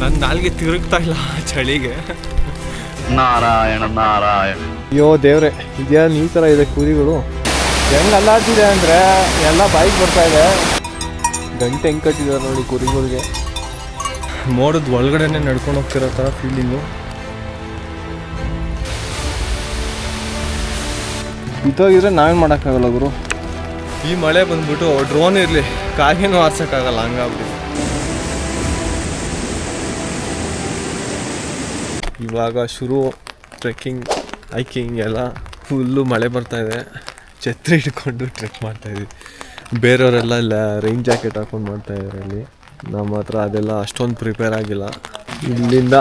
ನನ್ನ ನಾಲ್ಗೆ ತಿರುಗ್ತಾ ಇಲ್ಲ ಚಳಿಗೆ. ನಾರಾಯಣ ನಾರಾಯಣ. ಅಯ್ಯೋ ದೇವ್ರೆ ಇದ್ಯಾ ಈ ಥರ ಇದೆ ಕುರಿಗಳು? ಹೆಂಗ್ ಅಲ್ಲಾಡ್ತಿದೆ ಅಂದರೆ ಎಲ್ಲ ಬೈಕ್ ಬರ್ತಾ ಇದೆ. ಗಂಟೆ ಹೆಂಗ್ ಕಟ್ಟಿದ್ದಾರೆ ನೋಡಿ ಕುರಿಗಳಿಗೆ. ಮೋಡದ ಒಳಗಡೆನೆ ನಡ್ಕೊಂಡು ಹೋಗ್ತಿರೋ ಥರ ಫೀಲಿಂಗು ಬಿದ್ದೋಗಿದ್ರೆ ನಾವೇನು ಮಾಡೋಕ್ಕಾಗಲ್ಲ ಗುರು? ಈ ಮಳೆ ಬಂದ್ಬಿಟ್ಟು ಡ್ರೋನ್ ಇರಲಿ ಕಾಗೇನೂ ಆರ್ಸೋಕ್ಕಾಗಲ್ಲ ಹಂಗಾಗ್ಬಿಟ್ಟು ಇವಾಗ ಶುರು ಟ್ರೆಕ್ಕಿಂಗ್ ಹೈಕಿಂಗ್ ಎಲ್ಲ ಫುಲ್ಲು ಮಳೆ ಬರ್ತಾ ಇದೆ. ಛತ್ರಿ ಹಿಡ್ಕೊಂಡು ಟ್ರೆಕ್ ಮಾಡ್ತಾ ಇದ್ದೀವಿ ಬೇರೆಯವರೆಲ್ಲ ಇಲ್ಲ ರೈನ್ ಜಾಕೆಟ್ ಹಾಕೊಂಡು ಮಾಡ್ತಾ ಇದ್ದಾರೆ ಇಲ್ಲಿ. ನಮ್ಮ ಹತ್ರ ಅದೆಲ್ಲ ಅಷ್ಟೊಂದು ಪ್ರಿಪೇರ್ ಆಗಿಲ್ಲ. ಇಲ್ಲಿಂದ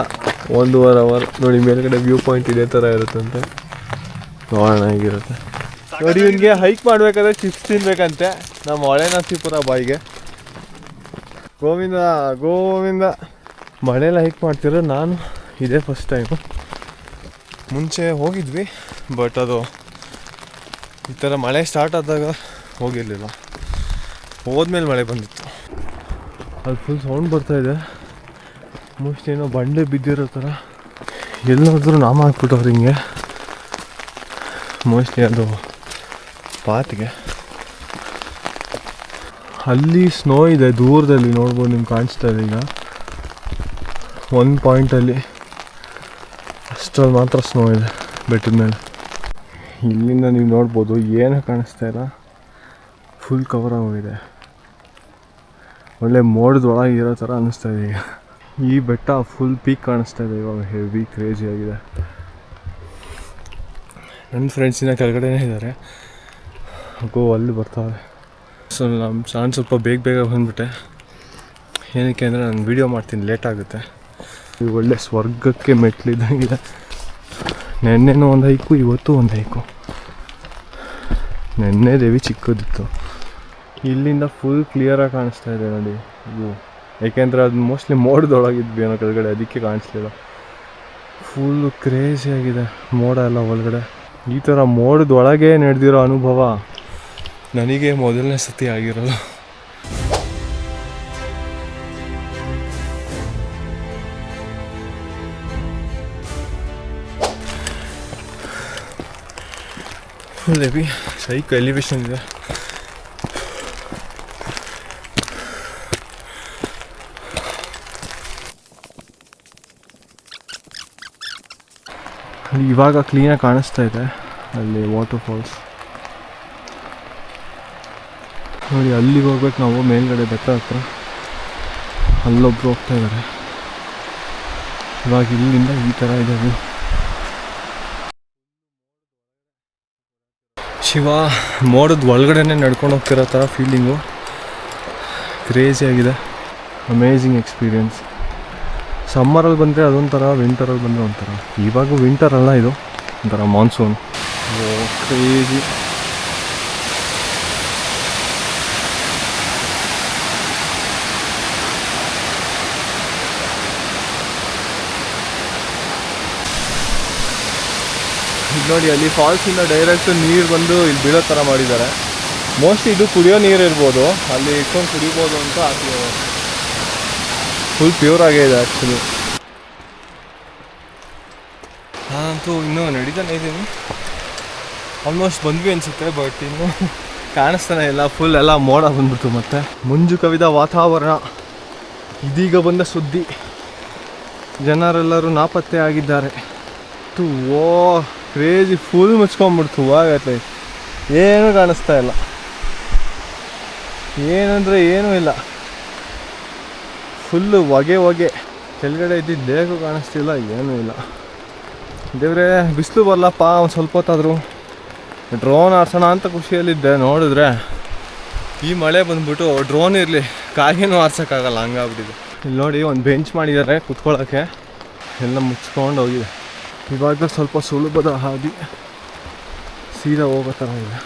ಒಂದೂವರೆ ಅವರ್ ನೋಡಿ ಮೇಲ್ಗಡೆ ವ್ಯೂ ಪಾಯಿಂಟ್ ಇದೇ ಥರ ಇರುತ್ತಂತೆ ನೋಡೋಣ ಹೇಗಿರುತ್ತೆ. ನೋಡಿ ಇವನಿಗೆ ಹೈಕ್ ಮಾಡಬೇಕಾದ್ರೆ ಚಿಪ್ಸ್ ತಿನ್ಬೇಕಂತೆ. ನಮ್ಮ ಹೊಳೆ ನರಸೀಪುರ ಬಾಯಿಗೆ. ಗೋವಿಂದ ಗೋವಿಂದ. ಮಳೆಲ್ಲ ಹೈಕ್ ಮಾಡ್ತಿರೋ ನಾನು. ಇದೇ ಫಸ್ಟ್ ಟೈಮು ಮುಂಚೆ ಹೋಗಿದ್ವಿ ಬಟ್ ಅದು ಈ ಥರ ಮಳೆ ಸ್ಟಾರ್ಟ್ ಆದಾಗ ಹೋಗಿರಲಿಲ್ಲ. ಹೋದ್ಮೇಲೆ ಮಳೆ ಬಂದಿತ್ತು. ಅದು ಫುಲ್ ಸೌಂಡ್ ಬರ್ತಾ ಇದೆ. ಮೋಸ್ಟ್ ಏನೋ ಬಂಡೆ ಬಿದ್ದಿರೋ ಥರ ಎಲ್ಲಾದರೂ ನೋಡಿದ್ರು ನಾಮ ಹಾಕ್ಬಿಟ್ಟವ್ರು ಹಿಂಗೆ ಮೋಸ್ಟ್ಲಿ ಅದು ಪಾತ್ಗೆ ಅಲ್ಲಿ ಸ್ನೋ ಇದೆ ದೂರದಲ್ಲಿ ನೋಡ್ಬೋದು ನಿಮ್ಗೆ ಕಾಣಿಸ್ತಾ ಇದೆ ಈಗ. ಒಂದು ಪಾಯಿಂಟಲ್ಲಿ ಅಷ್ಟರಲ್ಲಿ ಮಾತ್ರ ಸ್ನೋ ಇದೆ ಬೆಟ್ಟದ ಮೇಲೆ. ಇಲ್ಲಿಂದ ನೀವು ನೋಡ್ಬೋದು ಏನು ಕಾಣಿಸ್ತಾ ಇಲ್ಲ. ಫುಲ್ ಕವರ್ ಆಗೋಗಿದೆ ಒಳ್ಳೆ ಮೋಡದೊಳಗೆ ಇರೋ ಥರ ಅನ್ನಿಸ್ತಾ ಇದೆ ಈಗ. ಈ ಬೆಟ್ಟ ಫುಲ್ ಪೀಕ್ ಕಾಣಿಸ್ತಾ ಇದೆ ಇವಾಗ ಹೆವಿ ಕ್ರೇಜಿ ಆಗಿದೆ. ನನ್ನ ಫ್ರೆಂಡ್ಸಿನ ಕೆಳಗಡೆನೇ ಇದ್ದಾರೆ ಗೋ, ಅಲ್ಲಿ ಬರ್ತಾವೆ ಸೊ ನಮ್ಮ ಸ್ವಲ್ಪ ಬೇಗ ಬೇಗ ಬಂದುಬಿಟ್ಟೆ. ಏನಕ್ಕೆ ಅಂದರೆ ನಾನು ವೀಡಿಯೋ ಮಾಡ್ತೀನಿ ಲೇಟ್ ಆಗುತ್ತೆ. ಒಳ್ಳೆ ಸ್ವರ್ಗಕ್ಕೆ ಮೆಟ್ಲಿದ್ದಂಗಿದೆ. ನೆನ್ನೆನೂ ಒಂದು ಹೈಕು, ಇವತ್ತು ಒಂದು ಹೈಕು. ನೆನ್ನೆ ದೇವಿ ಚಿಕ್ಕದಿತ್ತು. ಇಲ್ಲಿಂದ ಫುಲ್ ಕ್ಲಿಯರಾಗಿ ಕಾಣಿಸ್ತಾ ಇದೆ ನೋಡಿ. ಇದು ಏಕೆಂದರೆ ಅದು ಮೋಸ್ಟ್ಲಿ ಮೋಡದೊಳಗಿದ್ವಿ ಏನೋ ಕೆಳಗಡೆ, ಅದಕ್ಕೆ ಕಾಣಿಸ್ಲಿಲ್ಲ. ಫುಲ್ಲು ಕ್ರೇಜಿ ಆಗಿದೆ ಮೋಡ ಎಲ್ಲ ಒಳಗಡೆ. ಈ ಥರ ಮೋಡದೊಳಗೆ ನಡೆದಿರೋ ಅನುಭವ ನನಗೆ ಮೊದಲನೇ ಸತಿ ಆಗಿರೋದು. ಫುಲ್ ಹೆವಿ ಸೈಕ್ ಎಲಿವೇಶನ್ ಇದೆ ಇವಾಗ ಕ್ಲೀನಾಗಿ ಕಾಣಿಸ್ತಾ ಇದೆ ಅಲ್ಲಿ ವಾಟರ್ ಫಾಲ್ಸ್ ನೋಡಿ ಅಲ್ಲಿಗೆ ಹೋಗ್ಬೇಕು ನಾವು ಮೇಲ್ಗಡೆ ಬೆಟ್ಟ ಹತ್ರ ಅಲ್ಲೊಬ್ರು ಹೋಗ್ತಾ ಇದ್ದಾರೆ ಇವಾಗ ಇಲ್ಲಿಂದ ಈ ಥರ ಇದೆ ಶಿವ, ಮೋಡದ ಒಳಗಡೆನೆ ನಡ್ಕೊಂಡು ಹೋಗ್ತಿರೋ ಥರ ಫೀಲಿಂಗು ಕ್ರೇಜಿ ಆಗಿದೆ. ಅಮೇಝಿಂಗ್ ಎಕ್ಸ್ಪೀರಿಯನ್ಸ್ ಸಮ್ಮರಲ್ಲಿ ಬಂದರೆ ಅದೊಂಥರ ವಿಂಟರಲ್ಲಿ ಬಂದರೆ ಒಂಥರ. ಇವಾಗ ವಿಂಟರ್ ಅಲ್ಲ ಇದು. ಒಂಥರ ಮಾನ್ಸೂನ್ ಕ್ರೇಜಿ ಇಲ್ಲಿ ನೋಡಿ, ಅಲ್ಲಿ ಫಾಲ್ಸಿಂದ ಡೈರೆಕ್ಟ್ ನೀರು ಬಂದು ಇಲ್ಲಿ ಬೀಳೋ ಥರ ಮಾಡಿದ್ದಾರೆ. ಮೋಸ್ಟ್ಲಿ ಇದು ಕುಡಿಯೋ ನೀರು ಇರ್ಬೋದು. ಅಲ್ಲಿ ಇಟ್ಕೊಂಡು ಕುಡಿಬೋದು ಅಂತ ಹಾಕಿದ್ದಾರೆ ಫುಲ್ ಪ್ಯೂರ್ ಆಗೇ ಇದೆ ಆ್ಯಕ್ಚುಲಿ ನಾನಂತೂ ಇನ್ನೂ ನಡೀತಾನೆ ಇದ್ದೀನಿ. ಆಲ್ಮೋಸ್ಟ್ ಬಂದ್ವಿ ಅನಿಸುತ್ತೆ ಬಟ್ ಇನ್ನು ಕಾಣಿಸ್ತಾನೆ ಇಲ್ಲ. ಫುಲ್ ಎಲ್ಲ ಮೋಡ ಬಂದ್ಬಿಟ್ಟು ಮತ್ತೆ. ಮುಂಜು ಕವಿದ ವಾತಾವರಣ. ಇದೀಗ ಬಂದ ಸುದ್ದಿ. ಜನರೆಲ್ಲರೂ ನಾಪತ್ತೆ ಆಗಿದ್ದಾರೆ. ಓ. ಕ್ರೇಜಿ ಫುಲ್ ಮುಚ್ಕೊಂಡ್ಬಿಡ್ತು ಆಗತ್ತೆ ಏನು ಕಾಣಿಸ್ತಾ ಇಲ್ಲ. ಏನಂದರೆ ಏನೂ ಇಲ್ಲ. ಫುಲ್ಲು ಹೊಗೆ ಹೊಗೆ. ಕೆಳಗಡೆ ಇದ್ದಿದ್ದು ದೇಹಕ್ಕೂ ಕಾಣಿಸ್ತಿಲ್ಲ, ಏನೂ ಇಲ್ಲ. ದೇವ್ರೆ, ಬಿಸಿಲು ಬರಲಪ್ಪ ಒಂದು ಸ್ವಲ್ಪ ಹೊತ್ತಾದರೂ. ಡ್ರೋನ್ ಆರ್ಸೋಣ ಅಂತ ಖುಷಿಯಲ್ಲಿದ್ದೆ, ನೋಡಿದ್ರೆ. ಈ ಮಳೆ ಬಂದ್ಬಿಟ್ಟು ಡ್ರೋನ್ ಇರಲಿ ಕಾಯಿನೂ ಆರ್ಸೋಕ್ಕಾಗಲ್ಲ ಹಂಗಾಗ್ಬಿಟ್ಟಿದೆ. ಇಲ್ಲಿ ನೋಡಿ, ಒಂದು ಬೆಂಚ್ ಮಾಡಿದ್ದಾರೆ ಕುತ್ಕೊಳ್ಳೋಕ್ಕೆ ಎಲ್ಲ ಮುಚ್ಕೊಂಡು ಹೋಗಿದೆ. ಇವಾಗ ಸ್ವಲ್ಪ ಸುಲಭದ ಹಾದಿ ಸೀದಾ ಹೋಗೋ ಥರ ಇದೆ.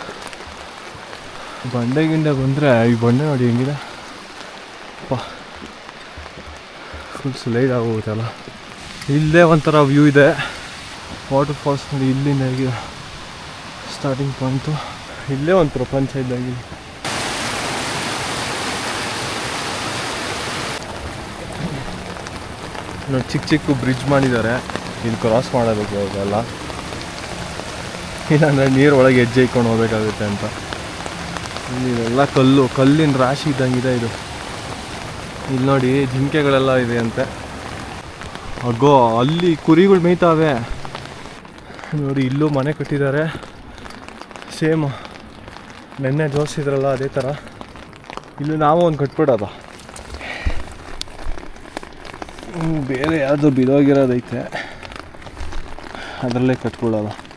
ಬಂಡೆ ಬಂದರೆ ಈ ಬಂಡೆ ನೋಡಿ ಹೆಂಗಿದೆ. ಅಪ್ಪ ಫುಲ್ ಸ್ಲೈಡ್ ಆಗೋಗುತ್ತಲ್ಲ ಇಲ್ಲೇ ಒಂಥರ ವ್ಯೂ ಇದೆ. ವಾಟರ್ ಫಾಲ್ಸ್ ನೋಡಿ ಇಲ್ಲಿಂದ ಸ್ಟಾರ್ಟಿಂಗ್ ಪಾಯಿಂಟು ಇಲ್ಲೇ ಒಂದು ಪ್ರಪಂಚ ಇದ್ದಾಗಿ ನೋಡಿ ಚಿಕ್ಕ ಚಿಕ್ಕ ಬ್ರಿಡ್ಜ್ ಮಾಡಿದ್ದಾರೆ. ಇಲ್ಲಿ ಕ್ರಾಸ್ ಮಾಡಬೇಕು ಅವಾಗೆಲ್ಲ ಇಲ್ಲಾಂದರೆ ನೀರು ಒಳಗೆ ಹೆಜ್ಜೆ ಇಟ್ಕೊಂಡು ಹೋಗ್ಬೇಕಾಗುತ್ತೆ ಅಂತ. ಇಲ್ಲೆಲ್ಲ ಕಲ್ಲು, ಕಲ್ಲಿನ ರಾಶಿ ಇದ್ದಂಗಿದೆ ಇದು. ಇಲ್ಲಿ ನೋಡಿ ಜಿಂಕೆಗಳೆಲ್ಲ ಇದೆ ಅಂತೆ ಅಗೋ, ಅಲ್ಲಿ ಕುರಿಗಳು ಮೇಯ್ತಾವೆ. ನೋಡಿ, ಇಲ್ಲೂ ಮನೆ ಕಟ್ಟಿದ್ದಾರೆ. ಸೇಮ್, ನೆನ್ನೆ ಜೋಡಿಸಿದ್ರಲ್ಲ ಅದೇ ಥರ ಇಲ್ಲೂ ನಾವು ಒಂದು ಕಟ್ಬಿಡೋದು. ಬೇರೆ ಯಾವುದು ಬಿದೋಗಿರೋದೈತೆ ಅದರಲ್ಲೇ ಕಟ್ಕೊಳ್ಳೋದು.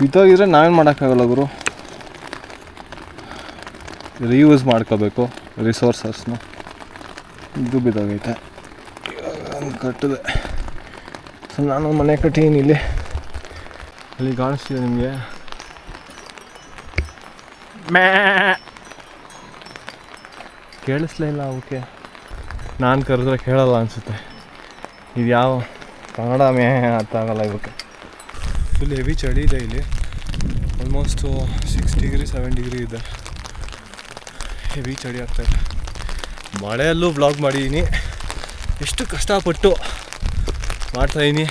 ಬಿದ್ದೋಗಿದ್ರೆ ನಾವೇನು ಮಾಡೋಕ್ಕಾಗಲ್ಲ ಗುರು? ರೀಯೂಸ್ ಮಾಡ್ಕೋಬೇಕು ರಿಸೋರ್ಸಸ್ನ ಇದು ಬಿದ್ದೋಗೈತೆ. ಕಟ್ಟಿದೆ. ಸೊ ನಾನು ಮನೆ ಕಟ್ಟೀನಿ ಇಲ್ಲಿ. ಅಲ್ಲಿ ಕಾಣಿಸ್ತಿದೆ ನಿಮಗೆ. ಮ್ಯಾ. ಕೇಳಿಸ್ಲೇ ಇಲ್ಲ ಅವಕ್ಕೆ. ನಾನು ಕರೆದ್ರೆ ಕೇಳಲ್ಲ ಅನಿಸುತ್ತೆ. ಇದು ಯಾವ ಕನ್ನಡ ಮೇ ಅರ್ಥ ಆಗಲ್ಲ ಇವಕ್ಕೆ ಫುಲ್ ಹೆವಿ ಚಳಿ ಇದೆ ಇಲ್ಲಿ. Almost six degree seven degree ಇದೆ. ಹೆವಿ ಚಳಿ ಆಗ್ತಾಯಿದೆ ಮಳೆಯಲ್ಲೂ ಬ್ಲಾಗ್ ಮಾಡಿದ್ದೀನಿ ಎಷ್ಟು ಕಷ್ಟಪಟ್ಟು ಮಾಡ್ತಾಯಿದ್ದೀನಿ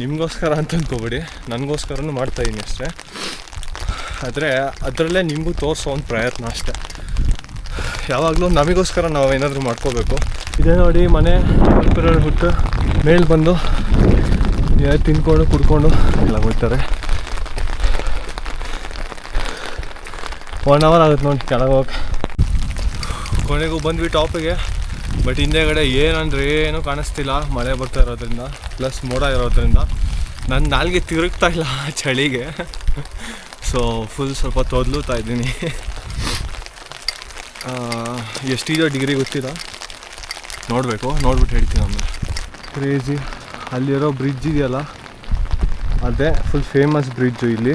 ನಿಮಗೋಸ್ಕರ ಅಂತ ಅಂದ್ಕೋಬೇಡಿ ನನಗೋಸ್ಕರನೂ ಮಾಡ್ತಾಯಿದ್ದೀನಿ ಅಷ್ಟೇ. ಆದರೆ ಅದರಲ್ಲೇ ನಿಮಗೂ ತೋರಿಸೋ ಒಂದು ಪ್ರಯತ್ನ ಅಷ್ಟೇ. ಯಾವಾಗಲೂ ನಮಗೋಸ್ಕರ ನಾವು ಏನಾದರೂ ಮಾಡ್ಕೋಬೇಕು. ಇದೇ ನೋಡಿ ಮನೆ ಹುಟ್ಟು. ಮೇಲೆ ಬಂದು ಯಾರು ತಿನ್ಕೊಂಡು, ಕುಡ್ಕೊಂಡು ಎಲ್ಲ ಹೋಗ್ತಾರೆ. ಒನ್ ಅವರ್ ಆಗುತ್ತೆ ನೋಡಿ ಕೆಳಗೆ ಹೋಗಕ್ಕೆ. ಕೊನೆಗೂ ಬಂದ್ವಿ ಟಾಪಿಗೆ ಬಟ್ ಹಿಂದೆಗಡೆ ಏನಂದ್ರೆ ಏನೂ ಕಾಣಿಸ್ತಿಲ್ಲ. ಮಳೆ ಬರ್ತಾ ಇರೋದ್ರಿಂದ ಪ್ಲಸ್ ಮೋಡ ಇರೋದ್ರಿಂದ. ನನ್ನ ನಾಲ್ಗೆ ತಿರುಗ್ತಾ ಇಲ್ಲ ಚಳಿಗೆ. ಸೊ ಫುಲ್ ಸ್ವಲ್ಪ ತೊದಲುತ್ತಾ ಇದ್ದೀನಿ. ಎಷ್ಟಿದೆಯೋ ಡಿಗ್ರಿ ಗೊತ್ತಿಲ್ಲ. ನೋಡಬೇಕು, ನೋಡ್ಬಿಟ್ಟು ಹೇಳ್ತೀನಿ ಆಮೇಲೆ. ಕ್ರೇಜಿ ಅಲ್ಲಿರೋ ಬ್ರಿಡ್ಜ್ ಇದೆಯಲ್ಲ? ಅದೇ ಫುಲ್ ಫೇಮಸ್ ಬ್ರಿಡ್ಜು ಇಲ್ಲಿ.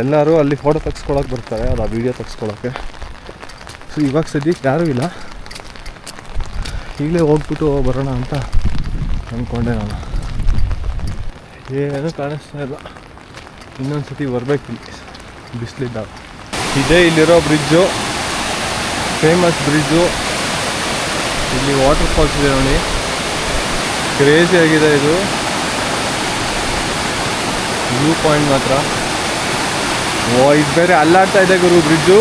ಎಲ್ಲರೂ ಅಲ್ಲಿ ಫೋಟೋ ತೆಗ್ಸ್ಕೊಳಕ್ಕೆ ಬರ್ತಾರೆ ಅಲ್ಲ ವೀಡಿಯೋ ತೆಗ್ಸ್ಕೊಳಕ್ಕೆ. ಸೊ ಇವಾಗ ಸದ್ಯಕ್ಕೆ ಯಾರೂ ಇಲ್ಲ. ಈಗಲೇ ಹೋಗ್ಬಿಟ್ಟು ಬರೋಣ ಅಂತ ಅಂದ್ಕೊಂಡೆ ನಾನು. ಏನೂ ಕಾಣಿಸ್ತಾ ಇಲ್ಲ. ಇನ್ನೊಂದು ಸತಿ ಬರಬೇಕು ಇಲ್ಲಿ. ಬಿಸಿಲಿದ್ದಾಗ. ಇದೇ ಇಲ್ಲಿರೋ ಬ್ರಿಡ್ಜು ಫೇಮಸ್ ಬ್ರಿಡ್ಜು ಇಲ್ಲಿ ವಾಟರ್ ಫಾಲ್ಸ್ ಇದೆ ನೋಡಿ. ಕ್ರೇಜಿ ಆಗಿದೆ ಇದು. ವ್ಯೂ ಪಾಯಿಂಟ್ ಮಾತ್ರ. ಓ, ಇದು ಬೇರೆ ಅಲ್ಲಾಡ್ತಾ ಇದೆ ಗುರು ಬ್ರಿಡ್ಜು.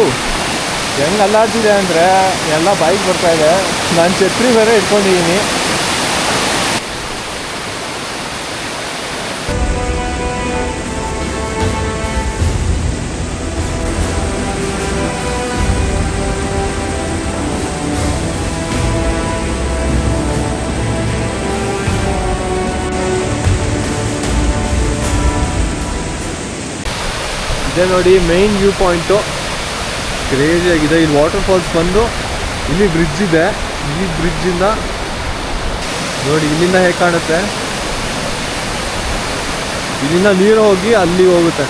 ಹೆಂಗೆ ಅಲ್ಲಾಡ್ತಿದೆ ಅಂದರೆ, ಎಲ್ಲ ಬೈಕ್ ಬರ್ತಾ ಇದೆ. ನಾನು ಛತ್ರಿ ಬೇರೆ ಇಟ್ಕೊಂಡಿದ್ದೀನಿ ಇದೇ ನೋಡಿ ಮೈನ್ ವ್ಯೂ ಪಾಯಿಂಟು ಕ್ರೇಜಿ ಆಗಿದೆ. ಇಲ್ಲಿ ವಾಟರ್ ಫಾಲ್ಸ್ ಬಂದು ಇಲ್ಲಿ ಬ್ರಿಡ್ಜ್ ಇದೆ. ಈ ಬ್ರಿಡ್ಜಿಂದ ನೋಡಿ, ಇಲ್ಲಿಂದ ಹೇಗೆ ಕಾಣುತ್ತೆ? ಇಲ್ಲಿಂದ ನೀರು ಹೋಗಿ ಅಲ್ಲಿ ಹೋಗುತ್ತೆ,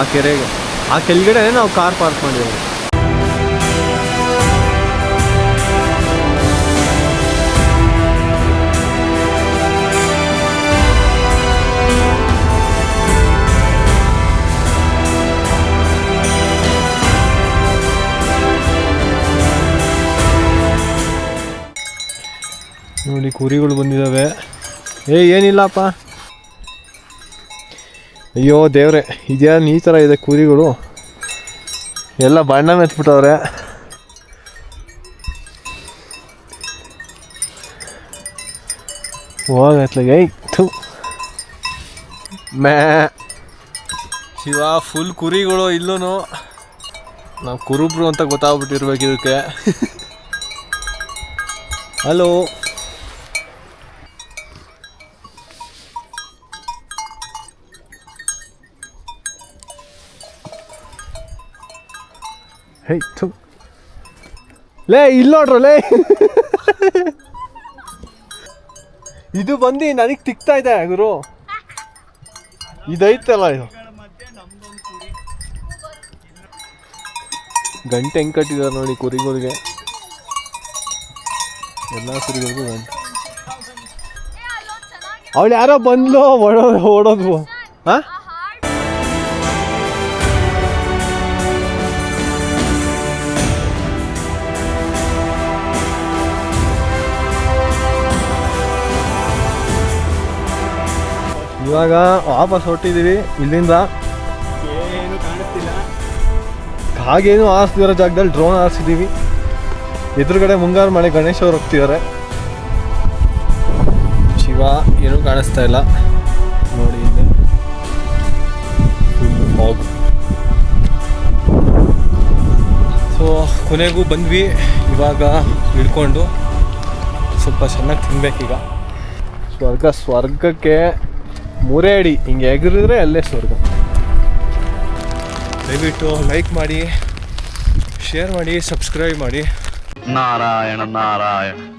ಆ ಕೆರೆಗೆ. ಆ ಕೆಳಗಡೆ ನಾವು ಕಾರ್ ಪಾರ್ಕ್ ಮಾಡಿದ್ದೀವಿ ನೋಡಿ ಕುರಿಗಳು ಬಂದಿದ್ದಾವೆ ಏ ಏನಿಲ್ಲಪ್ಪ. ಅಯ್ಯೋ ದೇವ್ರೆ ಇದೇನು ಈ ಥರ ಇದೆ ಕುರಿಗಳು? ಎಲ್ಲ ಬಣ್ಣ ಮೆತ್ಬಿಟ್ಟವ್ರೆ. ಹೋಗತ್ಲಾಗ ಏಯ್ ಮೇ ಮ್ಯಾ. ಶಿವ ಫುಲ್ ಕುರಿಗಳು ಇಲ್ಲೂ ನಾವು ಕುರುಬ್ರು ಅಂತ ಗೊತ್ತಾಗ್ಬಿಟ್ಟಿರ್ಬೇಕು ಇದಕ್ಕೆ. ಹಲೋ ಹೇ ಥು ಲೇ ಇಲ್ಲಿ ನೋಡ್ರು ಲೇ. ಇದು ಬಂದು ನನಗೆ ತಿಕ್ತಾ ಇದೆ ಗುರು. ಇದೈತಲ್ಲ ಇದು. ಗಂಟೆ ಹೆಂಗೆ ಕಟ್ಟಿದ್ದಾರೆ ನೋಡಿ ಕುರಿಗಳಿಗೆ. ಎಲ್ಲ ಕುರಿಗಳಿಗೂ ಗಂಟೆ. ಅವಳು ಯಾರೋ ಬಂದ್ಲು ಓಡೋದು ಓಡೋದು ಹಾಂ? ಇವಾಗ ವಾಪಸ್ ಹೊಟ್ಟಿದ್ದೀವಿ ಇಲ್ಲಿಂದ. ಏನು ಕಾಣಿಸ್ತಿಲ್ಲ ಹಾಗೇನು ಆರಿಸ್ದಿರೋ ಜಾಗದಲ್ಲಿ ಡ್ರೋನ್ ಆರಿಸಿದ್ದೀವಿ ಎದುರುಗಡೆ ಮುಂಗಾರು ಮಳೆ ಗಣೇಶ್ ಅವ್ರು ಹೋಗ್ತಿದ್ದಾರೆ ಶಿವ ಏನು ಕಾಣಿಸ್ತಾ ಇಲ್ಲ. ನೋಡಿ ಇಲ್ಲಿ. ಸೊ ಕೊನೆಗೂ ಬಂದ್ವಿ. ಇವಾಗ ಇಳ್ಕೊಂಡು ಸ್ವಲ್ಪ ಚೆನ್ನಾಗಿ ತಿನ್ಬೇಕೀಗ. ಸ್ವರ್ಗ ಸ್ವರ್ಗಕ್ಕೆ ಮೂರೇ ಅಡಿ, ಹಿಂಗೆ ಎಗರಿದ್ರೆ ಅಲ್ಲೇ ಸ್ವರ್ಗ ದಯವಿಟ್ಟು ಲೈಕ್ ಮಾಡಿ ಶೇರ್ ಮಾಡಿ ಸಬ್ಸ್ಕ್ರೈಬ್ ಮಾಡಿ. ನಾರಾಯಣ ನಾರಾಯಣ.